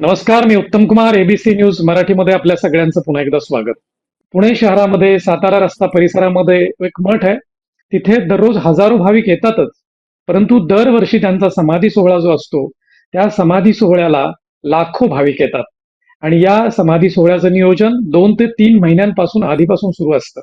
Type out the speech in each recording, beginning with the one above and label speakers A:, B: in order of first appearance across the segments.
A: नमस्कार मी उत्तम Kumar ABC news मराठीमध्ये आपल्या सगळ्यांचं पुन्हा एकदा स्वागत. पुणे शहरामध्ये सातारा रस्ता परिसरामध्ये एक मठ आहे. तिथे दररोज हजारो भाविक येतातच. परंतु दरवर्षी त्यांचा समाधी सोहळा जो असतो त्या समाधी सोहळ्याला लाखो भाविक येतात. आणि या समाधी सोहळ्याचं नियोजन दोन ते तीन महिन्यांपासून आधीपासून सुरू असतं.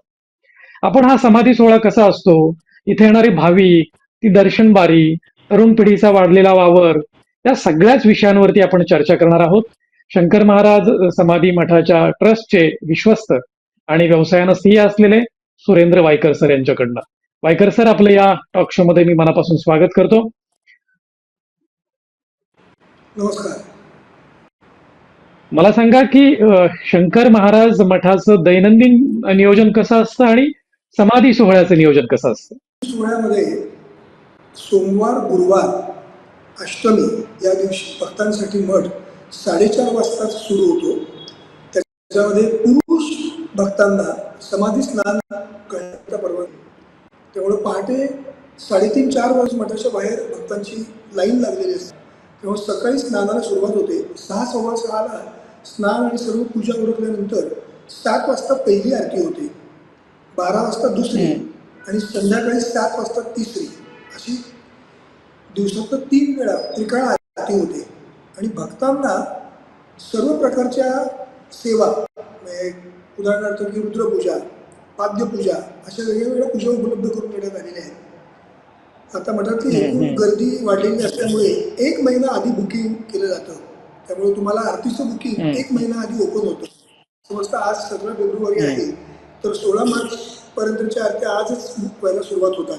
A: आपण हा समाधी सोहळा कसा असतो? इथे येणारे भाविक ती दर्शनबारी तरुण पिढीचा वाढलेला वावर या सगळ्याच विषयांवरती आपण चर्चा करणार आहोत. शंकर महाराज समाधी मठाच्या ट्रस्टचे विश्वस्त आणि व्यवसायानं स्त्रिय असलेले सुरेंद्र वायकर सर यांच्याकडनं. वायकर सर आपलं या टॉक शो मध्ये मी मनापासून स्वागत करतो.
B: नमस्कार.
A: मला सांगा की शंकर महाराज मठाचं दैनंदिन नियोजन कसं असतं आणि समाधी सोहळ्याचं नियोजन कसं असतं?
B: सोहळ्यामध्ये सोमवार गुरुवार अष्टमी या दिवशी भक्तांसाठी मठ साडेचार वाजता सुरू होतो. त्याच्यामध्ये पुरुष भक्तांना समाधी स्नान करण्याचा परवानगी त्यामुळे पहाटे साडेतीन चार वाजता मठाच्या बाहेर भक्तांची लाईन लागलेली असते. तेव्हा सकाळी स्नानाला सुरुवात होते. सहा सव्वा सहाला स्नान आणि सर्व पूजा उरकल्यानंतर सात वाजता पहिली आरती होते. बारा वाजता दुसरी आणि संध्याकाळी सात वाजता तिसरी अशी दिवसात तीन वेळा त्रिकाळ आरती होते आणि भक्तांना सर्व प्रकारच्या सेवा म्हणजे उदाहरणार्थ की रुद्रपूजा पाद्यपूजा अशा वेगवेगळ्या पूजा उपलब्ध करून देण्यात आलेल्या आहेत आता मठातली एकूण. गर्दी वाढलेली असल्यामुळे एक महिना आधी बुकिंग केलं जातं त्यामुळे तुम्हाला आरतीचं बुकिंग. एक महिना आधी ओपन होतं समजता आज सतरा फेब्रुवारी. आहे तर सोळा मार्च पर्यंतच्या आरत्या आजच व्हायला सुरुवात होतात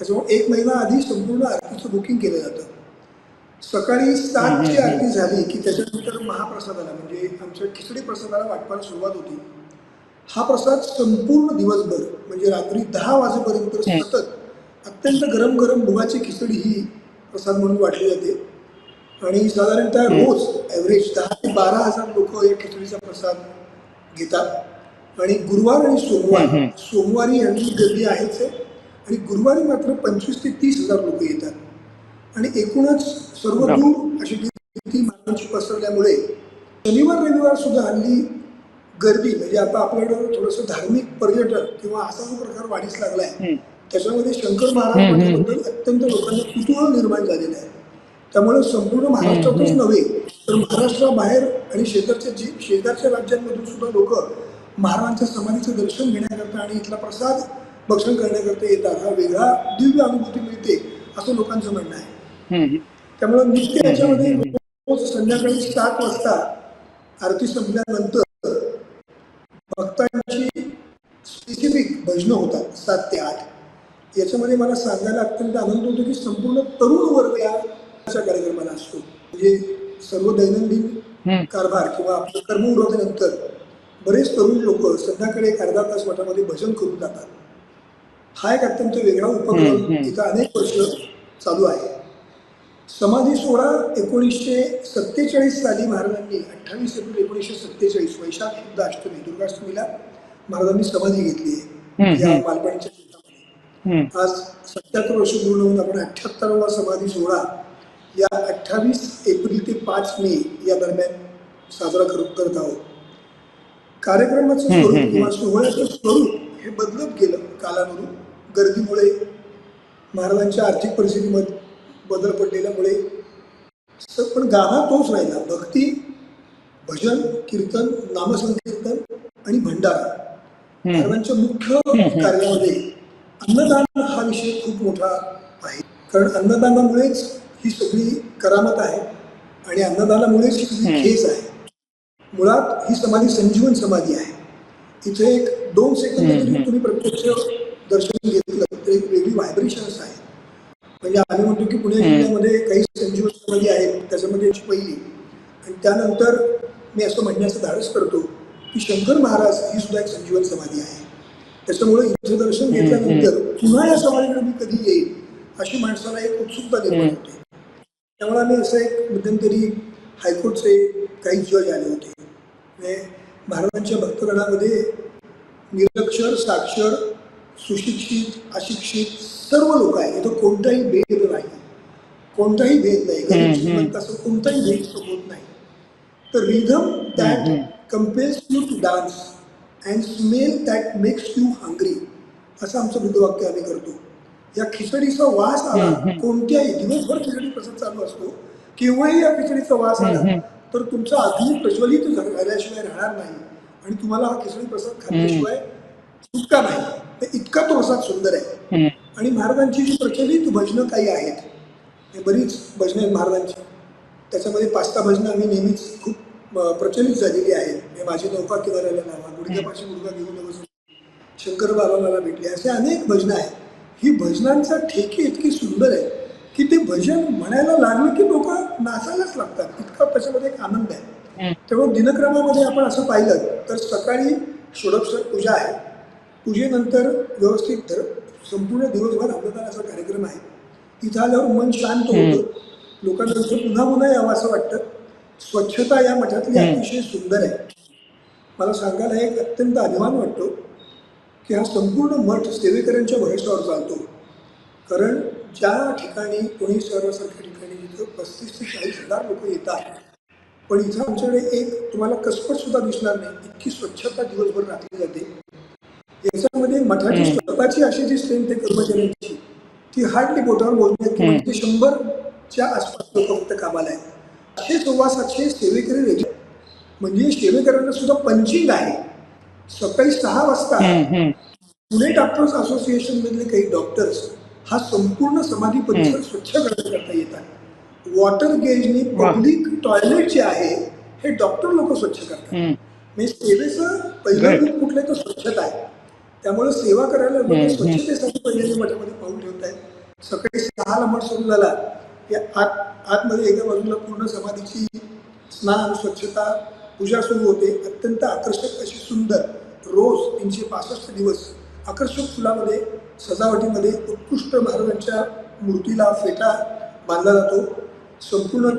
B: त्याच्यामुळे एक महिना आधी संपूर्ण आरतीचं बुकिंग केलं जातं सकाळी सातची आरती झाली की त्याच्यानंतर महाप्रसादाला म्हणजे आमच्या खिचडी प्रसादाला वाटपाला सुरुवात होती हा प्रसाद संपूर्ण दिवसभर म्हणजे रात्री दहा वाजेपर्यंत. सतत अत्यंत गरम गरम मुगाची खिचडी ही प्रसाद म्हणून वाटली जाते आणि साधारणतः. रोज ॲव्हरेज दहा ते बारा हजार लोक या खिचडीचा प्रसाद घेतात आणि गुरुवार आणि सोमवार. सोमवारी यांची गर्दी आहेच आहे आणि गुरुवारी मात्र पंचवीस ते तीस हजार लोक येतात आणि एकूणच सर्व. दूर अशी पसरल्यामुळे शनिवार रविवार सुद्धा हल्ली गर्दी म्हणजे आता आपल्याकडं थोडंसं धार्मिक पर्यटन किंवा असा जो प्रकार वाढीस लागलाय
A: हम्म.
B: त्याच्यामध्ये शंकर महाराज
A: हम्म, हम्म.
B: मठाबद्दल अत्यंत लोकांना कुतूहल निर्माण झालेलं आहे त्यामुळे संपूर्ण महाराष्ट्रातच. नव्हे तर महाराष्ट्राबाहेर आणि शेजारच्या जी शेजारच्या राज्यांमधून सुद्धा लोक महाराजांच्या समाधीचं दर्शन घेण्याकरता आणि इथला प्रसाद भक्षण करण्याकरता येतात. हा वेगळा दिव्य अनुभूती मिळते असं लोकांचं म्हणणं आहे. त्यामुळे नित्य याच्यामध्ये रोज संध्याकाळी सात वाजता आरती संपल्यानंतर भक्तांची स्पेसिफिक भजनं होतात सात ते आठ. याच्यामध्ये मला सांगायला अत्यंत आनंद होतो की संपूर्ण तरुण वर्ग या अशा कार्यक्रमाला असतो. म्हणजे सर्व दैनंदिन. कारभार किंवा आपलं कर्म उरवल्यानंतर बरेच तरुण लोक संध्याकाळी एक अर्धा तास मठामध्ये भजन करून जातात. हा एक अत्यंत वेगळा उपक्रम. इथं अनेक वर्ष चालू आहे समाधी सोहळा एकोणीसशे सत्तेचाळीस साली महाराजांनी अठ्ठावीस एप्रिल एकोणीसशे सत्तेचाळीस वैशाख शुद्ध अष्टमी दुर्गाष्टमीला महाराजांनी समाधी घेतली आहे या. मालपाणीच्या. आज सत्याहत्तर वर्ष पूर्ण होऊन आपण अठ्ठ्याहत्तरावा समाधी सोहळा या अठ्ठावीस एप्रिल ते पाच मे या दरम्यान साजरा करत करत आहोत कार्यक्रमाचं स्वरूप किंवा सोहळ्याचं स्वरूप हे बदलत गेलं कालानुरूप गर्दीमुळे महाराजांच्या आर्थिक परिस्थितीमध्ये बदल पडलेल्यामुळे पण गाभा तोच राहिला भक्ती भजन कीर्तन नामसंकीर्तन आणि भंडारा. महाराजांच्या मुख्य कार्यामध्ये अन्नदान हा विषय खूप मोठा आहे कारण अन्नदानामुळेच ही सगळी करामत आहे आणि अन्नदानामुळेच ही सगळी. खेच आहे मुळात ही समाधी संजीवन समाधी आहे इथे एक दोन सेकंद. तुम्ही प्रत्यक्ष दर्शन घेतलं तर एक वेगळी व्हायब्रेशन्स आहे. म्हणजे आम्ही म्हणतो की पुणे. जिल्ह्यामध्ये काही संजीवन समाधी आहेत त्याच्यामध्ये याची पहिली. आणि त्यानंतर मी असं म्हणण्याचं धाडस करतो की शंकर महाराज ही सुद्धा एक संजीवन समाधी आहे. त्याच्यामुळे इथं दर्शन घेतल्यानंतर पुन्हा या समाधीकडे मी कधी येईल अशी माणसाला एक उत्सुकता निर्माण. होते त्यामुळे आम्ही असं एक मध्यंतरी हायकोर्टचे काही जज आले होते. म्हणजे महाराजांच्या भक्तगणामध्ये निरक्षर साक्षर सुशिक्षित अशिक्षित सर्व लोक आहेत. इथं कोणताही भेद नाही. कोणताही भेद नाही. गरीब असं कोणताही भेद होत नाही. The rhythm that. Compels you to dance and smell that makes you hungry असं आमचं बुद्धवाक्य आम्ही करतो. या खिचडीचा वास आला. कोणत्याही दिवसभर खिचडी प्रसाद चालू असतो. केव्हाही या खिचडीचा वास आला. तर तुमचा अग्नी प्रज्वलित झाल्याशिवाय राहणार नाही. आणि तुम्हाला हा खिचडी प्रसाद खाल्ल्याशिवाय सुटका नाही. तर इतका तो प्रसाद सुंदर आहे. आणि महाराजांची जी प्रचलित भजनं काही आहेत हे बरीच भजनं आहेत महाराजांची. त्याच्यामध्ये पाच सहा भजनं आम्ही नेहमीच खूप प्रचलित झालेली आहेत. हे माझी नौका किनाऱ्याला लावा गुडघ्यापाशी गुडघा घेऊन बसून शंकर बाबा मला भेटले असे अनेक भजनं आहेत. ही भजनांचा ठेकी इतकी सुंदर आहे की ते भजन म्हणायला लागलं की लोक नाचायलाच लागतात. इतका त्याच्यामध्ये एक आनंद आहे. त्यामुळे दिनक्रमामध्ये आपण असं पाहिलं तर सकाळी षोडश पूजा आहे. पूजेनंतर व्यवस्थित धर संपूर्ण दिवसभर अन्नदानाचा कार्यक्रम आहे. तिथं आल्यावर मन शांत होतं. लोकांना पुन्हा पुन्हा यावं असं वाटतं. स्वच्छता या मठातली. अतिशय सुंदर आहे. मला सांगायला एक अत्यंत अभिमान वाटतो की हा संपूर्ण मठ सेवेकऱ्यांच्या भरोशावर चालतो. कारण ज्या ठिकाणी पुणे शहरासारख्या ठिकाणी जिथं पस्तीस ते चाळीस हजार लोक येतात पण इथं आमच्याकडे एक तुम्हाला कसपट सुद्धा दिसणार नाही. इतकी स्वच्छता दिवसभर राखली जाते. याच्यामध्ये मठाची. स्वतःची अशी जी स्ट्रेंथ आहे कर्मचाऱ्यांची ती हार्डली बोटावर
A: हम्म.
B: ते शंभरच्या आसपास लोक फक्त कामाला आहेत असे सव्वा सातशे सेवेकरी रेग्युलर म्हणजे सेवेकऱ्यांना सुद्धा पंचिंग आहे सकाळी सहा वाजता. पुणे डॉक्टर्स असोसिएशन मधले काही डॉक्टर्स हा संपूर्ण समाधी परिसर स्वच्छ करण्याकरता येतात वॉटर गेजनी. पब्लिक टॉयलेट जे आहे हे डॉक्टर लोक स्वच्छ करतात. म्हणजे सेवेचं पहिलं. रूप कुठलं तर स्वच्छता आहे त्यामुळे सेवा करायला लोक स्वच्छतेसाठी पहिल्या मठामध्ये पाऊल ठेवत आहेत सकाळी सहाला मठ सुरू झाला. की आत आतमध्ये एका बाजूला पूर्ण समाधीची स्नान स्वच्छता पूजा सुरू होते. अत्यंत आकर्षक अशी सुंदर रोज तीनशे पासष्ट दिवस आकर्षक फुलामध्ये सजावटीमध्ये उत्कृष्ट महाराजांच्या मूर्तीला फेटा बांधला जातो. संपूर्ण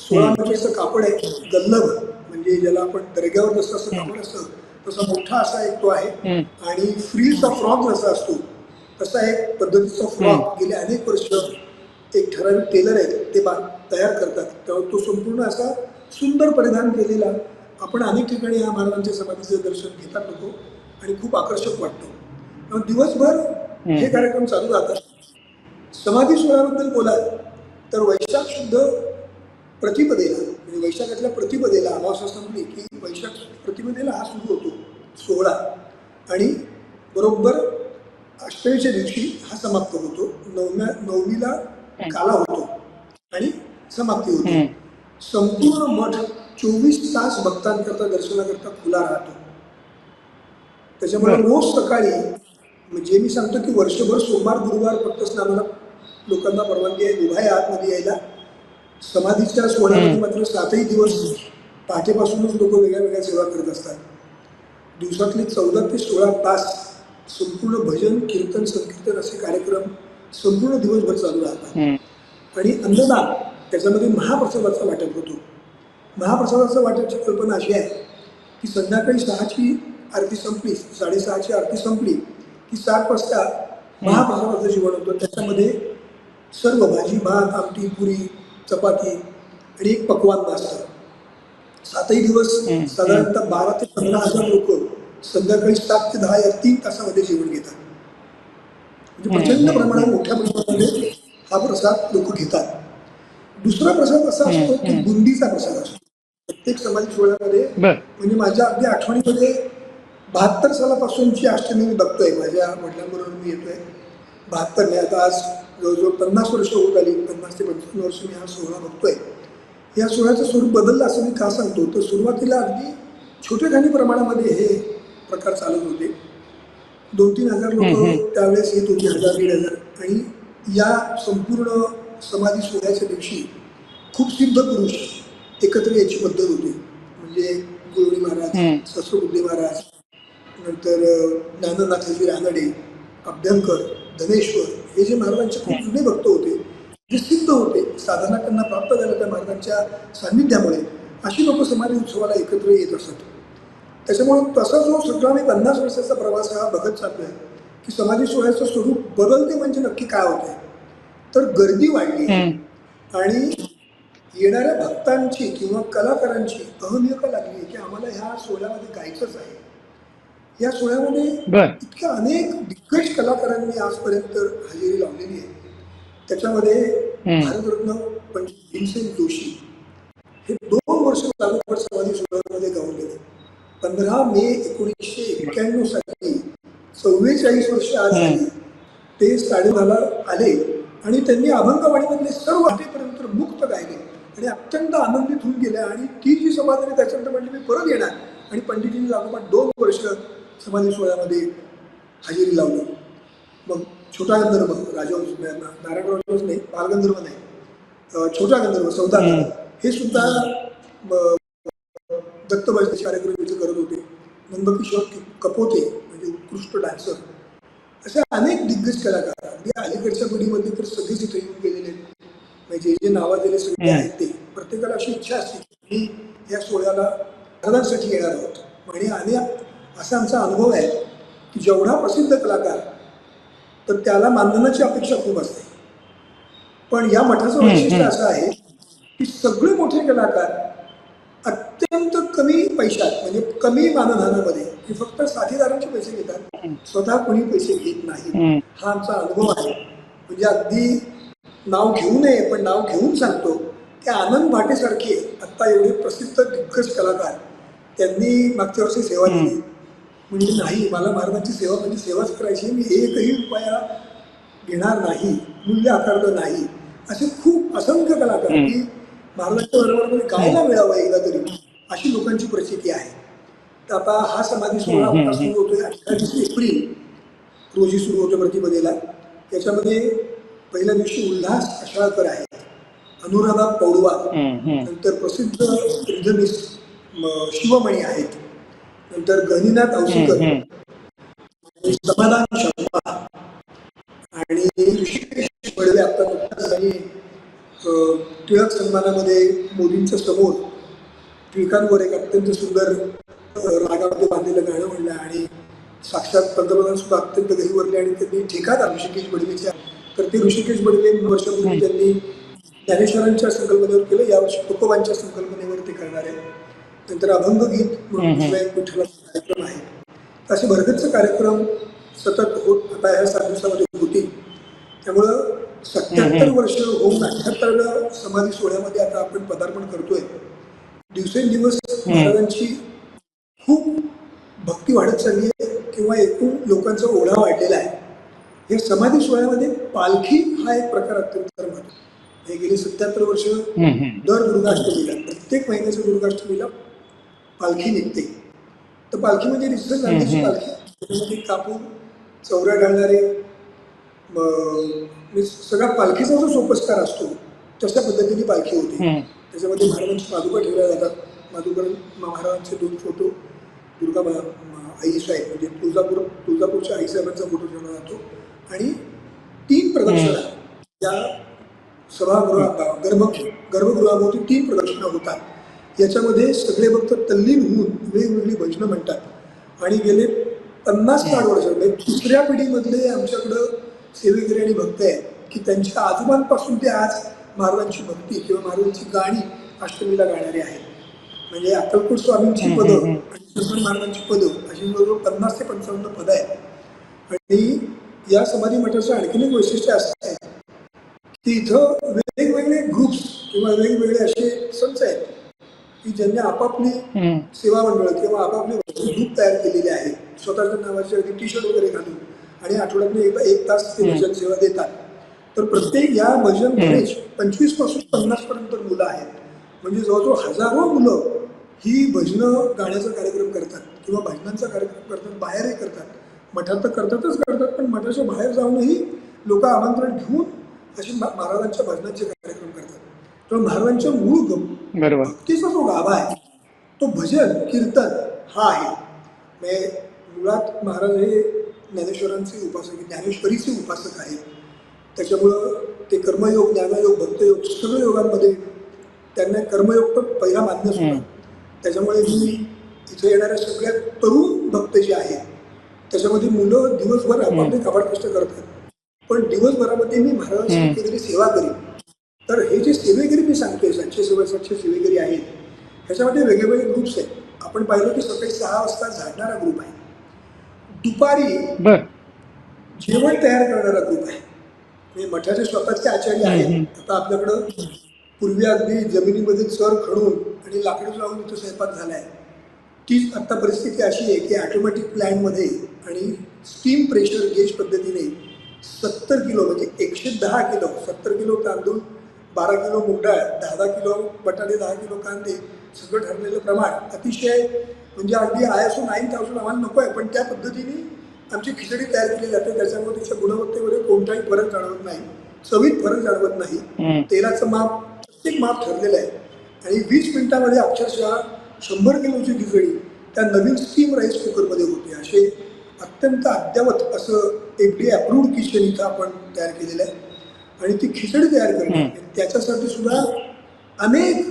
B: सोळा मीटरचं कापड आहे. गल्लभ म्हणजे ज्याला आपण दर्ग्यावर जसं असं कापड असतं. तसा मोठा असा एक तो आहे. आणि फ्रीजचा फ्रॉक जसा असतो. तसा एक पद्धतीचा फ्रॉक गेले अनेक वर्ष एक ठराविक टेलर आहेत ते बा तयार करतात. तेव्हा तो संपूर्ण असा सुंदर परिधान केलेला आपण अनेक ठिकाणी या महाराजांच्या समाधीचं दर्शन घेतात लोक आणि खूप आकर्षक वाटतो. दिवसभर हे कार्यक्रम चालू राहतात. समाधी सोहळ्याबद्दल बोलाल तर वैशाख शुद्ध प्रतिपदेला. वैशाखातल्या प्रतिपदेला अमावस्या संपली की वैशाख प्रतिपदेला हा सुरू होतो सोहळा. आणि बरोबर अष्टमीच्या दिवशी हा समाप्त होतो. नवम्या नवमीला काला होतो आणि समाप्ती होते. संपूर्ण मठ चोवीस तास भक्तांकरता दर्शनाकरता खुला राहतो. त्याच्यामुळे. रोज सकाळी म्हणजे मी सांगतो की वर्षभर सोमवार गुरुवार फक्त स्नानाला लोकांना परवानगी आहे उभा आहे आतमध्ये यायला. समाधीच्या सोहळ्यामध्ये. मात्र सातही दिवस पहाटेपासूनच लोक वेगळ्या वेगळ्या सेवा करत असतात. दिवसातले चौदा ते सोळा तास संपूर्ण भजन कीर्तन संकीर्तन असे कार्यक्रम संपूर्ण दिवसभर चालू राहतात. आणि अन्नदान त्याच्यामध्ये महाप्रसादाचा वाटप होतो. महाप्रसादाचं वाटपची कल्पना अशी आहे की संध्याकाळी सहाची आरती संपली साडेसहाची आरती संपली की सात वाजता महाप्रसादाचं जेवण होतं. त्याच्यामध्ये सर्व भाजी भात आमटी पुरी चपाती आणि एक पक्वान्न असतं सातही दिवस. साधारणतः बारा ते पंधरा हजार लोक संध्याकाळी सात ते दहा या तीन तासामध्ये जेवण घेतात. म्हणजे प्रचंड. प्रमाणात मोठ्या प्रमाणामध्ये हा प्रसाद लोक घेतात. दुसरा प्रसाद असा असतो की. बुंदीचा प्रसाद असतो. प्रत्येक समाधी सोहळ्यामध्ये म्हणजे माझ्या अगदी आठवणीमध्ये बहात्तर सालापासूनची अष्टमी मी बघतोय. माझ्या वडिलांबरोबर मी येतोय. बहात्तर नाही आता आज जवळजवळ पन्नास वर्ष होत आली पन्नास ते पंचावन्न वर्ष मी हा सोहळा बघतोय. या सोहळ्याचं स्वरूप बदललं असं मी का सांगतो? तर सुरुवातीला अगदी छोट्या खाणी प्रमाणामध्ये हे प्रकार चालत होते. दोन तीन हजार लोक. त्यावेळेस येत होते हजार दीड हजार. आणि या संपूर्ण समाधी सोहळ्याच्या दिवशी खूप सिद्ध पुरुष एकत्र यायची पद्धत होती. म्हणजे गुरुणी महाराज
A: हम्म.
B: सस्वबुद्धी महाराज नंतर ज्ञाननाथाजी रानडे अभ्यंकर धनेश्वर हे जे महाराजांचे खूप जुने भक्त होते जे सिद्ध होते साधना त्यांना प्राप्त झाल्या त्या महाराजांच्या सान्निध्यामुळे अशी लोक समाधी उत्सवाला एकत्र येत असत. त्याच्यामुळे तसा जो सगळा मी पन्नास वर्षाचा प्रवास हा बघत चाललोय की समाधी सोहळ्याचं स्वरूप बदलते म्हणजे नक्की काय होतंय. तर गर्दी वाढली. आणि येणाऱ्या भक्तांची किंवा कलाकारांची अहमियता लागली की आम्हाला ह्या सोहळ्यामध्ये गायचंच आहे. या सोहळ्यामध्ये इतक्या अनेक दिग्गज कलाकारांनी आजपर्यंत हजेरी लावलेली आहे. त्याच्यामध्ये. भारतरत्न पंडित भीमसेन जोशी हे दोन वर्ष लागोपाठ समाधी सोहळ्यामध्ये गाऊन गेले. पंधरा मे एकोणीसशे एक्क्याण्णव साली चव्वेचाळीस वर्ष आज झाली. ते साडेदहाला आले आणि त्यांनी अभंगवाणीमधले सर्व आठेपर्यंत मुक्त गायले आणि अत्यंत आनंदित होऊन गेले आणि ती जी समाधी त्याच्यानंतर म्हणली मी परत येणार आणि पंडितींनी लागोपाठ दोन वर्ष समाधी सोहळ्यामध्ये हजेरी लावली. मग छोटा गंधर्व राजवंश नारायण राजवंश नाही बालगंधर्व नाही छोटा गंधर्व
A: हम्म.
B: हे सुद्धा म, दत्त भजनाचे कार्यक्रम इथे करत होते. नंदकिशोर कपोते म्हणजे उत्कृष्ट डान्सर असे अनेक दिग्गज कलाकार अगदी अलीकडच्या पिढीमध्ये तर सगळेच इथे येऊन गेलेले म्हणजे जे जे नावाजलेले सगळे. आहेत ते. प्रत्येकाला अशी इच्छा असते की मी या सोहळ्याला महाराजांसाठी येणार आहोत. आणि आणि असा आमचा अनुभव आहे की जेवढा प्रसिद्ध कलाकार तर त्याला मानधनाची अपेक्षा खूप असते. पण या मठाचं वैशिष्ट्य. असं आहे की सगळे मोठे कलाकार अत्यंत कमी पैशात म्हणजे कमी मानधनामध्ये हे फक्त साथीदारांचे पैसे घेतात स्वतः कोणी पैसे घेत नाही. हा आमचा अनुभव आहे. म्हणजे अगदी नाव घेऊ नये पण नाव घेऊन सांगतो की आनंद भाटेसारखे आत्ता एवढे प्रसिद्ध दिग्गज कलाकार त्यांनी मागच्या वर्षी सेवा दिली. म्हणजे नाही मला महाराजांची सेवा म्हणजे सेवाच करायची मी एकही रुपया घेणार नाही मूल्य आकारलं नाही. असे खूप असंख्य कलाकार. की महाराजांच्या बरोबर गायला मिळावं एकदा तरी. अशी लोकांची परिस्थिती आहे. तर आता हा समाधी सोहळा सुरू होतोय. अठ्ठावीस एप्रिल रोजी सुरू होतो प्रतिपदेला त्याच्यामध्ये पहिल्या दिवशी उल्हास अशाळकर आहेत अनुराधा
A: हम्म.
B: नंतर प्रसिद्ध रिझमिस्ट शिवमणी आहेत. नंतर गणिनाथ औसिकर समाधान शर्मा आणि ऋषिकेश बडवे आता नुकताच त्यांनी टिळक सन्मानामध्ये मोदींच्या समोर टिळकांवर एक अत्यंत सुंदर रागामध्ये बांधलेलं गाणं म्हणलं आणि साक्षात पंतप्रधान सुद्धा अत्यंत गहिवरले आणि त्यांनी ठेका ऋषिकेश बडवेच्या तर ते ऋषिकेश बडवे वर्षापूर्वी त्यांनी ज्ञानेश्वरांच्या संकल्पनेवर केलं. यावर्षी तुकोबांच्या संकल्पनेवर ते करणार आहे नंतर अभंग गीत कार्यक्रम आहे. असे भरगच्च कार्यक्रम सतत होत आता ह्या सात दिवसामध्ये होतील. त्यामुळं सत्याहत्तर. वर्ष होऊन अठ्याहत्तराव्या समाधी सोहळ्यामध्ये आता आपण पदार्पण करतोय. दिवसेंदिवस महाराजांची खूप भक्ती वाढत चालली आहे किंवा एकूण लोकांचा ओढा वाढलेला आहे. या समाधी सोहळ्यामध्ये पालखी हा एक प्रकार अत्यंत महत्त्वाचा हे गेली सत्याहत्तर वर्ष. दर दुर्गाष्टमीला प्रत्येक महिन्याच्या दुर्गाष्टमीला पालखी निघते. तर पालखी म्हणजे आणण्याची
A: हम्म.
B: पालखी. त्याच्यामध्ये कापूर चौऱ्या घालणारे म- म्हणजे सगळा पालखीचा जो सोपस्कार असतो तशा पद्धतीने पालखी होते. त्याच्यामध्ये महाराजांची पादुका ठेवल्या जातात. माधुकर महाराजांचे दोन फोटो दुर्गा आईसाहेब म्हणजे तुळजापूर तुळजापूरच्या आईसाहेबांचा फोटो ठेवला जातो. आणि तीन प्रदक्षिणा या सभागृहा गर्भ गर्भगृहाभोवती तीन प्रदक्षिणा होतात. याच्यामध्ये सगळे भक्त तल्लीन होऊन वेगवेगळी भजनं म्हणतात. आणि गेले पन्नास साठ वर्ष म्हणजे दुसऱ्या पिढीमधले आमच्याकडं सेवेकरी आणि भक्त आहेत की त्यांच्या आजोबांपासून ते आज महाराजांची भक्ती किंवा महाराजांची गाणी अष्टमीला गाणारे आहेत. म्हणजे अक्कलकोट स्वामींची पदं आणि श्रीमंत महाराजांची पदं अशी जवळजवळ पन्नास ते पंचावन्न पदं आहेत. आणि या समाधी मठाचं आणखीन एक वैशिष्ट्य असं आहे की इथं वेगवेगळे ग्रुप्स किंवा वेगवेगळे असे संच आहेत. की ज्यांनी आपापली. सेवा मंडळ किंवा आपापले ग्रुप तयार केलेले आहेत स्वतःच्या नावाचे अगदी टी शर्ट वगैरे घालून आणि आठवड्यातून एकदा एक तास ते भजन सेवा देतात. तर प्रत्येक या भजन कॉलेज पंचवीसपासून पन्नास पर्यंत मुलं आहेत. म्हणजे जवळजवळ हजारो मुलं ही भजनं गाण्याचा कार्यक्रम करतात किंवा भजनांचा कार्यक्रम करतात बाहेरही करतात. मठात तर करतातच करतात पण मठाच्या बाहेर जाऊनही लोक आमंत्रण घेऊन अशी मा- महाराजांच्या भजनाचे कार्यक्रम तर महाराजांच्या मूळ भक्तीचा जो गाभा आहे तो भजन कीर्तन हा आहे. म्हणजे मुळात महाराज हे ज्ञानेश्वरांचे उपासक ज्ञानेश्वरीचे उपासक आहेत. त्याच्यामुळं ते कर्मयोग ज्ञानयोग भक्तयोग सगळ्या योगांमध्ये त्यांना कर्मयोग पण पहिला मान्य. होता त्याच्यामुळे मी इथे येणाऱ्या सगळ्या तरुण भक्त जे आहेत त्याच्यामध्ये मुलं दिवसभर आपापले कबाड कष्ट करतात. पण दिवसभरामध्ये मी महाराजांची. काहीतरी सेवा करीन. तर हे जे सेवेकरी मी सांगतोय सातशे सव्वा सातशे सेवेकरी आहेत ह्याच्यामध्ये वेगवेगळे ग्रुप्स आहेत. आपण पाहिलं की सकाळी सहा वाजता झाडणारा ग्रुप आहे. दुपारी जेवण तयार करणारा ग्रुप आहे. म्हणजे मठाचे स्वतःचे आचार्य आहेत. आता आपल्याकडं पूर्वी अगदी जमिनीमध्ये चर खणून आणि लाकडं लावून इथं स्वयंपाक झालाय. तीच आत्ता परिस्थिती अशी आहे की ऑटोमॅटिक प्लॅनमध्ये आणि स्टीम प्रेशर गेज पद्धतीने सत्तर किलो म्हणजे एकशे दहा किलो सत्तर किलो तांदूळ बारा किलो मूग डाळ दहा दहा किलो बटाटे दहा किलो कांदे सगळं ठरलेलं प्रमाण. अतिशय म्हणजे अगदी I S O nine thousand आम्हाला नको आहे पण त्या पद्धतीने आमची खिचडी तयार केली जाते. त्याच्यामुळे त्याच्या गुणवत्तेमध्ये कोणताही फरक जाणवत नाही चवीत फरक जाणवत नाही. तेलाचं माप प्रत्येक माप ठरलेलं आहे. आणि वीस मिनिटामध्ये अक्षरशः शंभर किलोची खिचडी त्या नवीन स्टीम राईस कुकरमध्ये होते. असे अत्यंत अद्यावत असं एफ डी अप्रूव्ड किचन इथं आपण तयार केलेलं आहे. आणि ती खिचडी तयार करणे. त्याच्यासाठी सुद्धा अनेक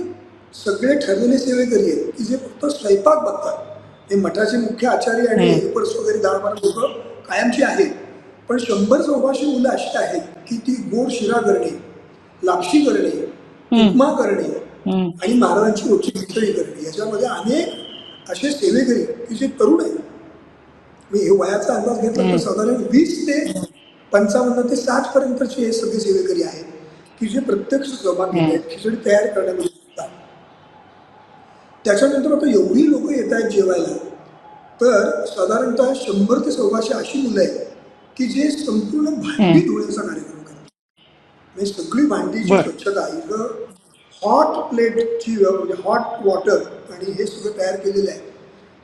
B: सगळे ठरलेले सेवेकरी आहेत की जे फक्त स्वयंपाक बघतात हे मठाचे मुख्य आचार्य आणि. हेल्पर्स वगैरे दहा बारा लोक कायमची आहेत पण शंभर चौदाशे मुलं अशी आहेत की ती गोड शिरा करणे लापशी करणे उपमा करणे. आणि महाराजांची रोजची खिचडी करणे याच्यामध्ये अनेक असे सेवेकरी की जे तरुण आहेत मी हे वयाचा अंदाज घेतला तर. साधारण वीस ते पंचावन्न ते साठ पर्यंतचे हे सगळे सेवेकरी आहेत की जे प्रत्यक्ष सहभाग घेत आहेत खिचडी तयार करण्यामध्ये सुद्धा. त्याच्यानंतर आता एवढी लोक येत आहेत जेवायला तर साधारणतः शंभर ते सव्वाशे अशी मुलं आहेत की जे संपूर्ण भांडी. धुण्याचा कार्यक्रम करतात म्हणजे सगळी भांडीची. स्वच्छता इथं हॉट प्लेटची व्यव- म्हणजे हॉट वॉटर आणि हे सगळं तयार केलेलं आहे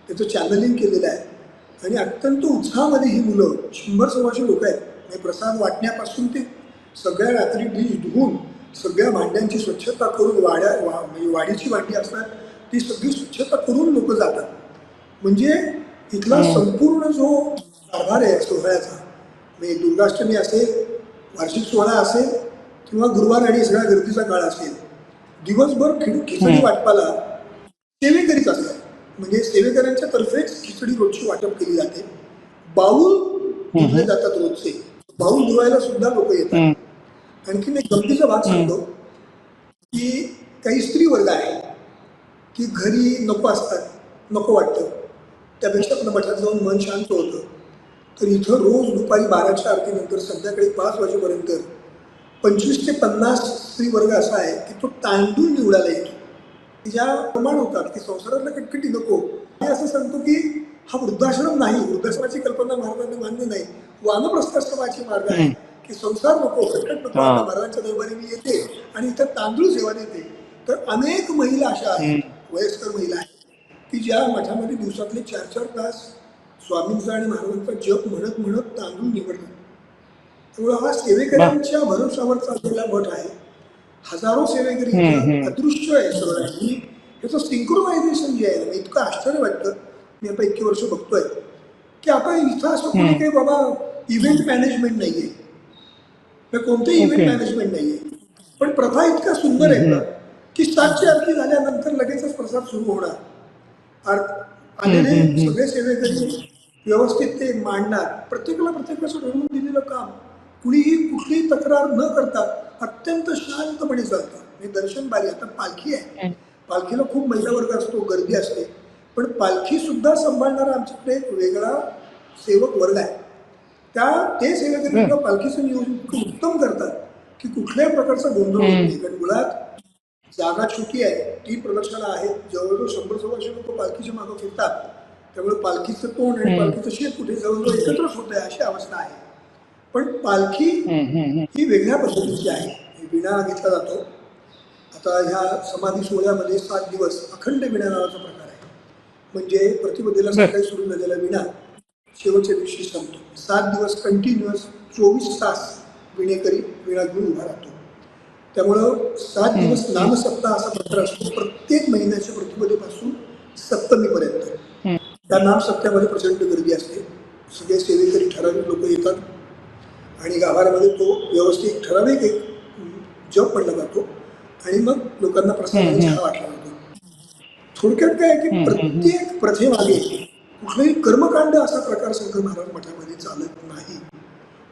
B: त्याचं चॅनलिंग केलेलं आहे आणि अत्यंत उत्साहामध्ये ही मुलं शंभर सव्वाशे लोक आहेत म्हणजे प्रसाद वाटण्यापासून ते सगळ्या रात्री डिश धुवून सगळ्या भांड्यांची स्वच्छता करून वाड्या वा म्हणजे वाडीची भांडी असतात ती सगळी स्वच्छता करून लोक जातात. म्हणजे इथला
A: हम्म.
B: संपूर्ण जो कारभार आहे सोहळ्याचा म्हणजे दुर्गाष्टमी असेल वार्षिक सोहळा असेल किंवा गुरुवार आणि सगळ्या गर्दीचा काळ असेल दिवसभर खिड खिचडी
A: हम्म.
B: वाटपाला सेवेकरीच असतात. म्हणजे सेवेकऱ्यांच्या तर्फेच खिचडी रोजची वाटप केली जाते. बाऊल धुतले जातात रोजचे. बाऊल धुवायला सुद्धा लोक येतात. आणखीन एक गमतीचा भाग सांगतो की काही स्त्री वर्ग आहे की घरी नको असतात नको वाटतं. त्यापेक्षा आपल्या मठात जाऊन मन शांत होतं. तर इथं रोज दुपारी बाराच्या आरतीनंतर संध्याकाळी पाच वाजेपर्यंत पंचवीस ते पन्नास स्त्री वर्ग असा आहे की तो तांदूळ निवडायला येतो. ज्या प्रमाण होतात की संसारातलं कटकटी नको. मी असं सांगतो की हा वृद्धाश्रम नाही. वृद्धाश्रमाची कल्पना महाराजांना मान्य नाही. वानप्रस्थाश्रमाची मार्ग आहे की संसार नको महाराजांच्या दरबारी मी येते आणि इथं तांदूळ सेवा देते. तर अनेक महिला अशा आहेत वयस्कर महिला आहेत की ज्या मठामध्ये दिवसातले चार चार तास स्वामींचा आणि महाराजांचा जप म्हणत म्हणत तांदूळ निवडतात. त्यामुळे हा सेवेकऱ्यांच्या भरोशावर चाललेला मठ आहे. हजारो सेवेकरी. अदृश्य आहे सगळं आणि ह्याचं सिंक्रोनायझेशन जे आहे इतकं आश्चर्य वाटतं मी आता इतकी वर्ष बघतोय. की आता इथं असं कोणी. काही बाबा इव्हेंट मॅनेजमेंट नाहीये. किंवा कोणतेही इव्हेंट. मॅनेजमेंट नाहीये. पण प्रथा इतका सुंदर आहे ना की सातची आरती झाल्यानंतर लगेचच प्रसाद सुरू होणार. आलेले. सगळे सेवेकरी व्यवस्थित ते मांडणार. प्रत्येकाला प्रत्येकाचं ठरवून दिलेलं काम. कुणीही कुठलीही तक्रार न करता अत्यंत शांतपणे चालतं. म्हणजे दर्शन बारी आता पालखी आहे. पालखीला खूप महिला वर्ग असतो गर्दी असते. पण पालखी सुद्धा सांभाळणारा आमच्याकडे एक वेगळा सेवक वर्ग आहे. त्या ते सेवेकरी. सुद्धा पालखीचं नियोजन उत्तम करतात की कुठल्याही प्रकारचा गोंधळ होत नाही कारण मुळात जागा छोटी आहे ती प्रदक्षिणा आहे जवळजवळ शंभर सव्वाशे लोक पालखीच्या मागं फिरतात. त्यामुळे पालखीचं तोंड आणि. पालखीचं शेत कुठे जवळजवळ एकत्रच होत आहे अशी अवस्था आहे. पण पालखी. ही वेगळ्या पद्धतीची आहे. विणा घेतला जातो. आता ह्या समाधी सोहळ्यामध्ये सात दिवस अखंड विणा नावाचा प्रकार म्हणजे प्रतिपदेला. सकाळी सुरू झालेला विणा शेवटच्या दिवशी संपतो. सात दिवस कंटिन्युअस चोवीस तास विणेकरी विणा घेऊन उभा राहतो. त्यामुळं सात दिवस नामसप्ताह असा प्रकार असतो. प्रत्येक महिन्याच्या प्रतिपदेपासून सप्तमीपर्यंत. त्या नामसप्त्यामध्ये प्रचंड गर्दी असते. सगळे सेवेकरी ठराविक लोक येतात. आणि गाभाऱ्यामध्ये तो व्यवस्थित ठराविक एक जप पडला जातो. आणि मग लोकांना प्रसाद वाटला थोडक्यात काय की. प्रत्येक प्रथेमागे कुठलंही कर्मकांड असा प्रकार शंकर महाराज मठामध्ये चालत नाही.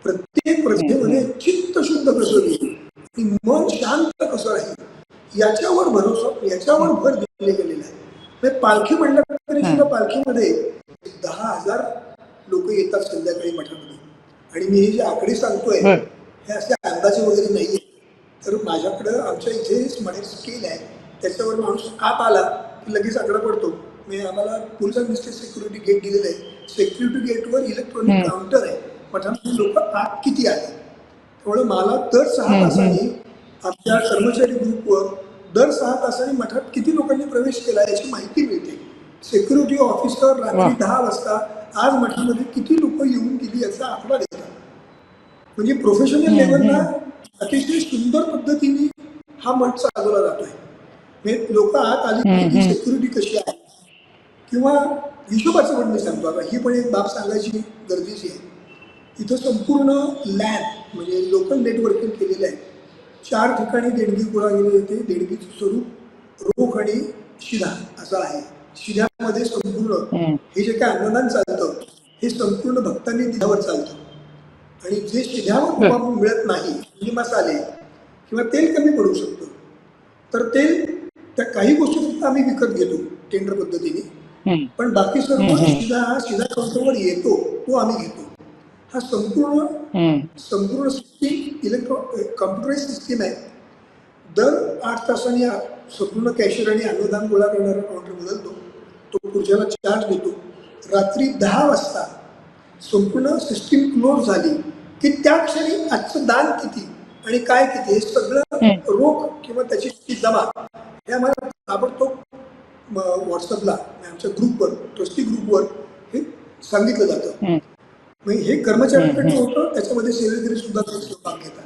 B: प्रत्येक प्रथेमध्ये चित्त शुद्ध कसं येईल मन शांत कसं याच्यावर भरोसा याच्यावर भर दिले गेलेला आहे पालखी म्हणलं तरी सुद्धा पालखीमध्ये दहा हजार लोक येतात संध्याकाळी मठामध्ये. आणि मी हे जे आकडे सांगतोय. हे असे अंदाजे वगैरे नाहीये. तर माझ्याकडं आमच्या इथे स्मरण स्केल आहे. त्याच्यावर माणूस आत आला. लगेच आकडा पडतो. म्हणजे आम्हाला पोलिसांनी सिक्युरिटी गेट दिलेलं आहे. सिक्युरिटी गेटवर इलेक्ट्रॉनिक. काउंटर आहे. मठामध्ये लोक आत किती आले? त्यामुळे मला दर सहा तासांनी आमच्या कर्मचारी ग्रुपवर दर सहा तासांनी मठात किती लोकांनी प्रवेश केला याची माहिती मिळते. Security officer. रात्री दहा वाजता आज मठामध्ये किती लोक येऊन गेली याचा आकडा देतात म्हणजे प्रोफेशनल लेवलला अतिशय सुंदर पद्धतीने हा मठ चालवला जातोय. लोक आत आली. सिक्युरिटी कशी आहे? किंवा हिशोबाचं पण मी सांगतो आता ही पण एक बाब सांगायची गरजेची आहे. इथं संपूर्ण लॅब म्हणजे लोकल नेटवर्किंग केलेलं आहे. चार ठिकाणी देणगी गोळा केली जाते देणगीचं स्वरूप रोख आणि शिधा असं आहे. शिध्यामध्ये संपूर्ण. हे जे काय अन्नदान चालतं हे संपूर्ण भक्तांनी दिल्यावर चालतं. आणि जे शिध्यावर मिळत नाही म्हणजे मसाले किंवा तेल कमी पडू शकतं. तर तेल त्या काही गोष्टी फक्त आम्ही विकत घेतो टेंडर पद्धतीने. पण बाकी सर्व. शिधा हा शिधा काउंटरवर येतो तो आम्ही घेतो हा संपूर्ण. संपूर्ण सिस्टीम इलेक्ट्रॉ कम्प्युटराईज सिस्टीम आहे दर आठ तासांनी संपूर्ण कॅशियर आणि अन्नदान गोळा करणारा काउंटर बदलतो तो पुढच्याला चार्ज देतो रात्री दहा वाजता संपूर्ण सिस्टीम क्लोज झाली की त्या क्षणी आजचं दान किती आणि काय किती हे सगळं. रोख किंवा त्याची जमा हे आम्हाला ताबडतोब व्हॉट्सअपला आमच्या ग्रुपवर ट्रस्टी ग्रुपवर हे सांगितलं जातं. म्हणजे हे कर्मचाऱ्यांकडनं होतं त्याच्यामध्ये सेवेकरी सुद्धा भाग घेतात.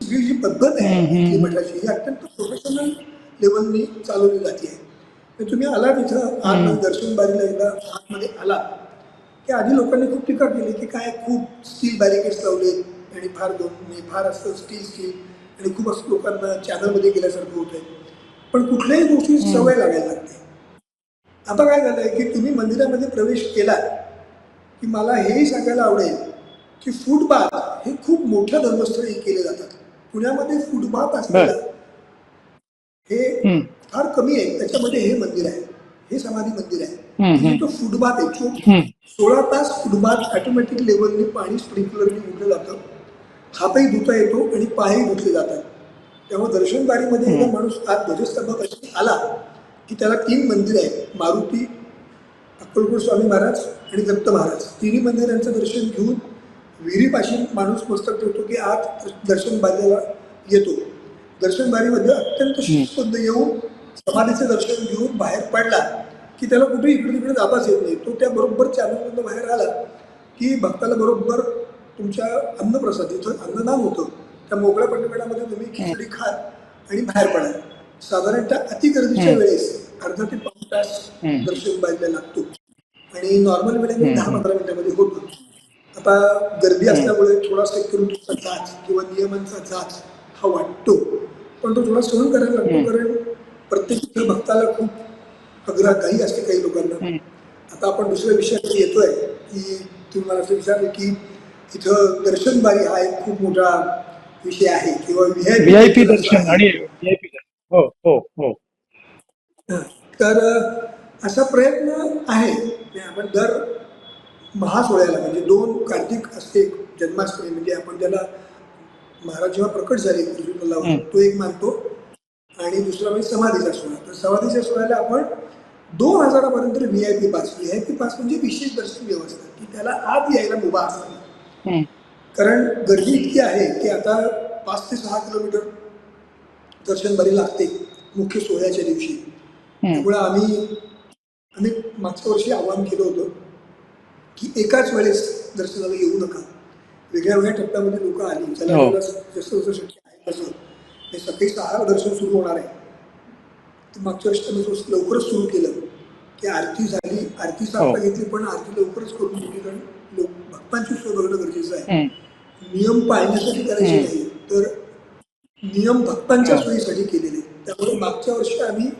B: ही जी पद्धत आहे मठाची ही अत्यंत प्रोफेशनल लेवलनी चालवली जाते. आहे तुम्ही आला तिथं आज दर्शन बारीला एकदा आतमध्ये आला की आधी लोकांनी खूप टीका केली की काय खूप स्टील बॅरिकेड्स लावले आणि फार दोन म्हणजे फार असतं स्टील स्टील आणि खूप असं लोकांना चॅनलमध्ये गेल्यासारखं होत आहे पण कुठल्याही गोष्टी सवय लागायला लागते. आता काय झालंय की तुम्ही मंदिरामध्ये प्रवेश केला की मला हेही सांगायला आवडेल की फुटपाथ हे खूप मोठ्या धर्मस्थळी केले जातात. पुण्यामध्ये फुटपाथ असलेलं हे. फार कमी आहे. त्याच्यामध्ये हे मंदिर आहे. हे समाधी मंदिर आहे. तो फुटबाथ आहे. सोळा तास फुटबाथ ऑटोमॅटिक लेवलने पाणी स्प्रिंकलरने उडलं जातं. हातही धुता येतो आणि पायही धुतले जातात. त्यामुळे दर्शनबारीमध्ये एकदा माणूस आत ध्वजस्तंभापाशी आला की त्याला तीन मंदिर आहेत. मारुती अक्कलकोट स्वामी महाराज आणि दत्त महाराज. तिन्ही मंदिरांचं दर्शन घेऊन विहिरीपाशी माणूस मस्तक ठेवतो की आत दर्शन बारीला येतो. दर्शन बारीमध्ये अत्यंत शिस्तबद्ध येऊन समाधीचं दर्शन घेऊन बाहेर पडला की त्याला कुठे इकडे तिकडे जाताच येत नाही. तो त्या बरोबर चॅनलमधून बाहेर आला की भक्ताला बरोबर तुमच्या अन्नप्रसाद इथं अन्नदान होतं. त्या मोकळ्या पंढरपेठामध्ये तुम्ही खिचडी खा आणि बाहेर पडा साधारणतः अतिगर्दीच्या
A: हम्म.
B: वेळेस अर्धा ते पाऊण तास. दर्शन बाहेरला लागतो आणि नॉर्मल
A: हम्म.
B: दहा पंधरा मिनिटामध्ये होतो आता गर्दी असल्यामुळे थोडा सिक्युरिटीचा जाच किंवा नियमांचा जाच हा वाटतो पण तो थोडा सहन करायला लागतो. कारण प्रत्येक भक्ताला खूप अग्राही असते काही लोकांना. आता आपण दुसऱ्या विषयाकडे येतोय की तुम्ही मला असं विचारलं की इथं दर्शन बारी हा एक खूप मोठा विषय आहे किंवा
A: व्हीआयपी दर्शन आणि दर्शन हो हो हो.
B: तर असा प्रयत्न आहे आपण दर महासोहळ्याला म्हणजे दोन कार्तिक असते जन्माष्टमी म्हणजे आपण त्याला महाराज जेव्हा प्रकट झाले. तो एक मानतो आणि दुसरा म्हणजे समाधीचा सोहळा तर समाधीच्या सोहळ्याला आपण दोन हजारापर्यंत V I P pass V I P pass म्हणजे विशेष दर्शन व्यवस्था की त्याला आत यायला मुभा
A: हम्म.
B: कारण गर्दी इतकी आहे की आता पाच ते सहा किलोमीटर दर्शनबारी लागते मुख्य सोहळ्याच्या दिवशी. त्यामुळे आम्ही आम्ही मागच्या वर्षी आवाहन केलं होतं की एकाच वेळेस दर्शनाला येऊ नका वेगळ्या वेगळ्या टप्प्यामध्ये लोक आली ज्याला
A: हो.
B: जसं जसं शक्य आहे तसं हे सकाळी सहा दर्शन सुरू होणार आहे तर मागच्या वर्षी आम्ही लवकरच सुरू केलं की आरती झाली आरती
A: हो.
B: सापडा घेतली पण आरती लवकरच करून घेतली कारण लोक भक्तांची सोय बघणं गरजेचं आहे. नियम पाळण्यासाठी करायचे. नाही तर नियम भक्तांच्या. सोयीसाठी केलेले. त्यामुळे मागच्या वर्षी आम्ही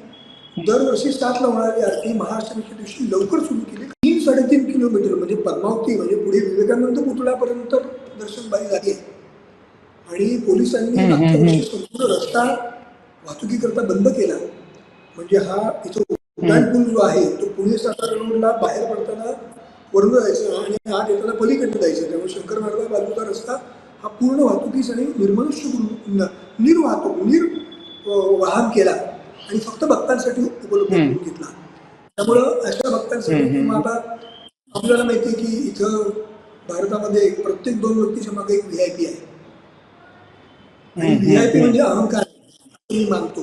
B: दरवर्षी सातला होणारी आरती महाअष्टमीच्या दिवशी लवकर सुरू केली. तीन साडेतीन किलोमीटर म्हणजे पद्मावती म्हणजे पुढे विवेकानंद पुतळ्यापर्यंत दर्शन बारी झाली आहे. आणि पोलिसांनी मागच्या वर्षी संपूर्ण रस्ता वाहतुकीकरता बंद केला. म्हणजे हा इथं उड्डाण पूल जो आहे तो पुणे सातारा रोडला बाहेर पडताना वरून जायचं आणि आत येताना पलीकडे जायचं त्यामुळे शंकर मार्गा बाजूचा रस्ता हा पूर्ण वाहतुकीसाठी निर्मनुष्य न- निर्वाहतूक निर वाहन केला आणि फक्त भक्तांसाठी उपलब्ध करून घेतला. त्यामुळं अशा भक्तांसाठी आता आपल्याला माहिती आहे की इथं भारतामध्ये प्रत्येक दोन व्यक्तीच्या मागे एक व्ही आय पी आहे. आणि व्ही आय पी म्हणजे अहंकार. मी मानतो.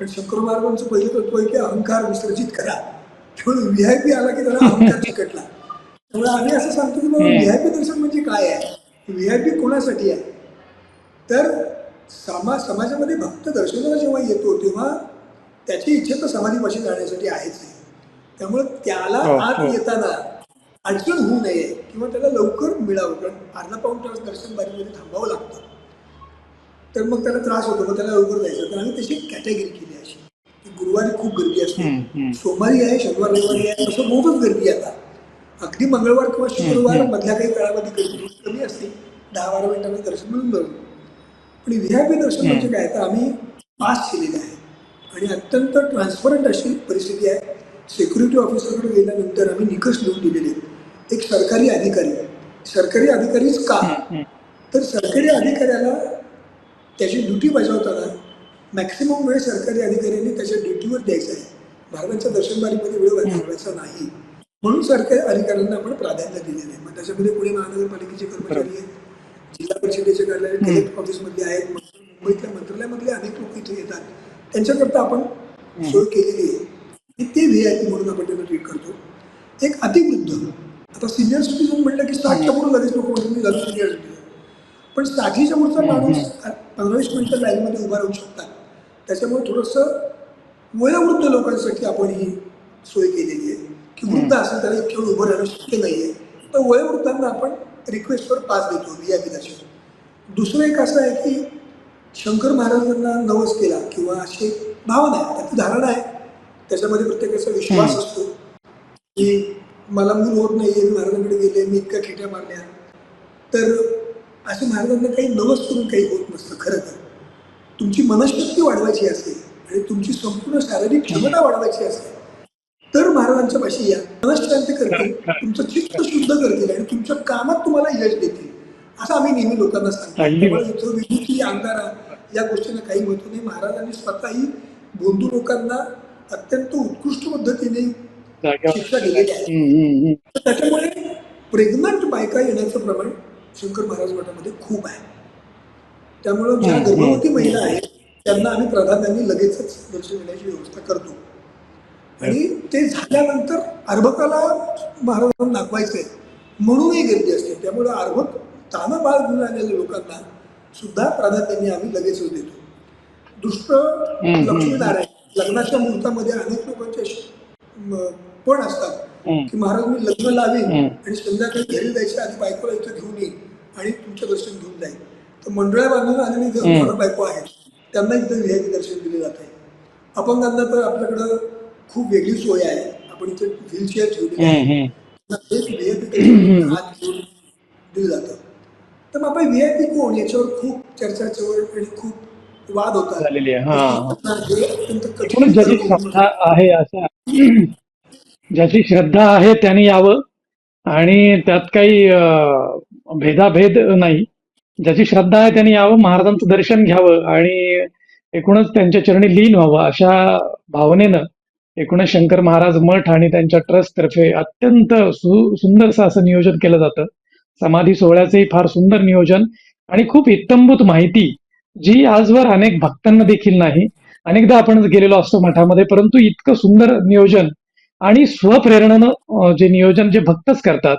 B: कारण शंकर महाराजांचं पहिलं तत्व आहे की अहंकार विसर्जित करा. त्यामुळे व्ही आय पी आला की त्याला अहंकार चिकटला. त्यामुळे आम्ही असं सांगतो की बाबा व्ही आय पी दर्शन म्हणजे काय आहे? व्ही आय पी कोणासाठी आहे? तर सामा समाजामध्ये भक्त दर्शनाला जेव्हा येतो तेव्हा त्याची इच्छा तर समाधीपाशी जाण्यासाठी आहेच आहे. त्यामुळे त्याला
A: हो,
B: आत
A: हो.
B: येताना अडचण होऊ नये किंवा त्याला लवकर मिळावं कारण अर्धा पाऊण तास दर्शन बारीमध्ये थांबावं लागतं. तर मग त्याला त्रास होतो मग त्याला लवकर जायचं. तर आम्ही त्याची कॅटेगरी केली अशी. की गुरुवारी खूप गर्दी असते. सोमवारी आहे शनिवार रविवारी आहे असं रोजच गर्दी आता. अगदी मंगळवार किंवा शुक्रवार मधल्या काही काळामध्ये गर्दी कमी असते दहा बारा मिनिटांनी दर्शन मिळून जातं पण व्ही आय पी दर्शन म्हणजे काय? तर आम्ही पास केलेले आहे. आणि अत्यंत ट्रान्सपरंट अशी परिस्थिती आहे. सिक्युरिटी ऑफिसरकडे गेल्यानंतर आम्ही निकष लिहून दिलेले आहेत. एक सरकारी अधिकारी. सरकारी अधिकारीच का. तर सरकारी अधिकाऱ्याला त्याची ड्युटी बजावताना मॅक्सिमम वेळ सरकारी अधिकाऱ्यांनी त्याच्या ड्युटीवर द्यायचा आहे. महाराजांच्या दर्शनबारीमध्ये वेळ घालवायचा नाही. म्हणून सरकारी अधिकाऱ्यांना आपण प्राधान्य दिलेलं आहे. मग त्याच्यामध्ये पुणे महानगरपालिकेचे कर्मचारी आहेत जिल्हा परिषदेचे कार्यालय कलेक्टर ऑफिसमधले आहेत मुंबईतल्या मंत्रालयामधले अनेक लोक इथे येतात. त्यांच्याकरता आपण सोय केलेली आहे. की ते व्ही आय पी म्हणून आपण त्यांना ट्रीट करतो. एक अतिवृद्ध आता सिनियर सिटीजन म्हटलं की साठच्या पुढे लगेच लोक म्हणून मी झालो सिनियर सिटीजन पण साठीच्या पुढचा माणूस पंधरा वीस मिनिटं लाईनमध्ये उभा राहू शकतात. त्याच्यामुळे थोडंसं वयोवृद्ध लोकांसाठी आपण ही सोय केलेली आहे. की वृद्ध असेल त्याला इतक्या वेळ उभं राहणं शक्य नाही आहे तर वयोवृद्धांना आपण रिक्वेस्टवर पास देतो पी दर्शन दुसरं एक असं आहे की शंकर महाराजांना नवस केला किंवा अशी एक भावना आहे त्याची धारणा आहे. त्याच्यामध्ये प्रत्येकाचा विश्वास असतो की मला मूल होत नाही आहे महाराजांकडे गेले मी इतक्या खेट्या मारल्या. तर असं महाराजांना काही नवस करून काही होत नसतं खरं तर. तुमची मनशक्ती वाढवायची असेल आणि तुमची संपूर्ण शारीरिक क्षमता वाढवायची असेल तर महाराजांच्या पाशी या. मनशांती करतील तुमचं चित्त शुद्ध करतील आणि तुमच्या कामात तुम्हाला यश देतील असं आम्ही नेहमी लोकांना सांगतो. विभूती अंधारा या गोष्टींना काही महत्त्व नाही. महाराजांनी स्वतःही बोंधू लोकांना अत्यंत उत्कृष्ट पद्धतीने शिक्षा दिलेली आहे. त्याच्यामुळे प्रेग्नंट बायका येण्याचं प्रमाण शंकर महाराज मठामध्ये खूप आहे. त्यामुळं ज्या गर्भवती. महिला आहेत त्यांना आम्ही प्राधान्याने लगेचच दर्शन घेण्याची व्यवस्था करतो. आणि ते झाल्यानंतर अर्भकाला महाराजांना दाखवायचंय. म्हणूनही गर्दी असते. त्यामुळं अर्भक तानं बाळ घेऊन आलेल्या लोकांना सुद्धा प्राधान्याने आम्ही लगेचच देतो. दुष्ट. लक्ष्मीनारायण लग्नाच्या मुहूर्तामध्ये अनेक लोकांचे पण असतात. की महाराज मी लग्न लावेन. आणि संध्याकाळी घरी जायच्या आधी बायकोला इथं घेऊन येईन आणि तुमचं दर्शन घेऊन जाईल तर मंडळा बांधून आलेली जर बायको आहे त्यांना इथं व्ही दर्शन दिले जात आहे. अपंगांना तर आपल्याकडं खूप वेगळी सोय आहे. आपण इथे व्हीलचेअर व्ही हात घेऊन दिलं जातं. तर आपण व्ही आय पी कोण? याच्यावर खूप चर्चा आणि खूप वाद होतात.
A: झालेली ज्याची श्रद्धा आहे अशा ज्याची श्रद्धा आहे त्याने यावं. आणि त्यात काही भेदाभेद नाही. ज्याची श्रद्धा आहे त्याने यावं महाराजांचं दर्शन घ्यावं आणि एकूणच त्यांच्या चरणी लीन व्हावं अशा भावनेनं एकूणच शंकर महाराज मठ आणि त्यांच्या ट्रस्ट तर्फे अत्यंत सु सुंदरसं असं नियोजन केलं जातं. समाधी सोहळ्याचंही फार सुंदर नियोजन आणि खूप इत्तंभूत माहिती जी आजवर अनेक भक्तांना देखील नाही. अनेकदा आपण गेलेलो असतो मठामध्ये परंतु इतकं सुंदर नियोजन आणि स्वप्रेरणेनं जे नियोजन जे भक्तच करतात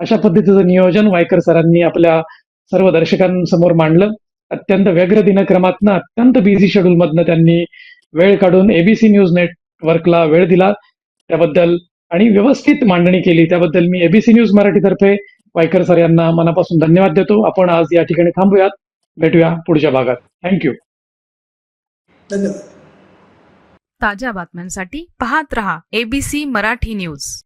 A: अशा पद्धतीचं नियोजन वायकर सरांनी आपल्या सर्व दर्शकांसमोर मांडलं. अत्यंत व्यग्र दिनक्रमातनं अत्यंत बिझी शेड्यूल मधनं त्यांनी वेळ काढून एबीसी न्यूज नेट नेटवर्कला वेळ दिला. त्याबद्दल आणि व्यवस्थित मांडणी केली. त्याबद्दल मी एबीसी न्यूज मराठीतर्फे वायकर सर यांना मनापासून धन्यवाद देतो. आपण आज या ठिकाणी थांबूयात. भेटूया पुढच्या भागात. थँक्यू
B: धन्यवाद.
C: ताज्या बातम्यांसाठी पाहत रहा एबीसी मराठी न्यूज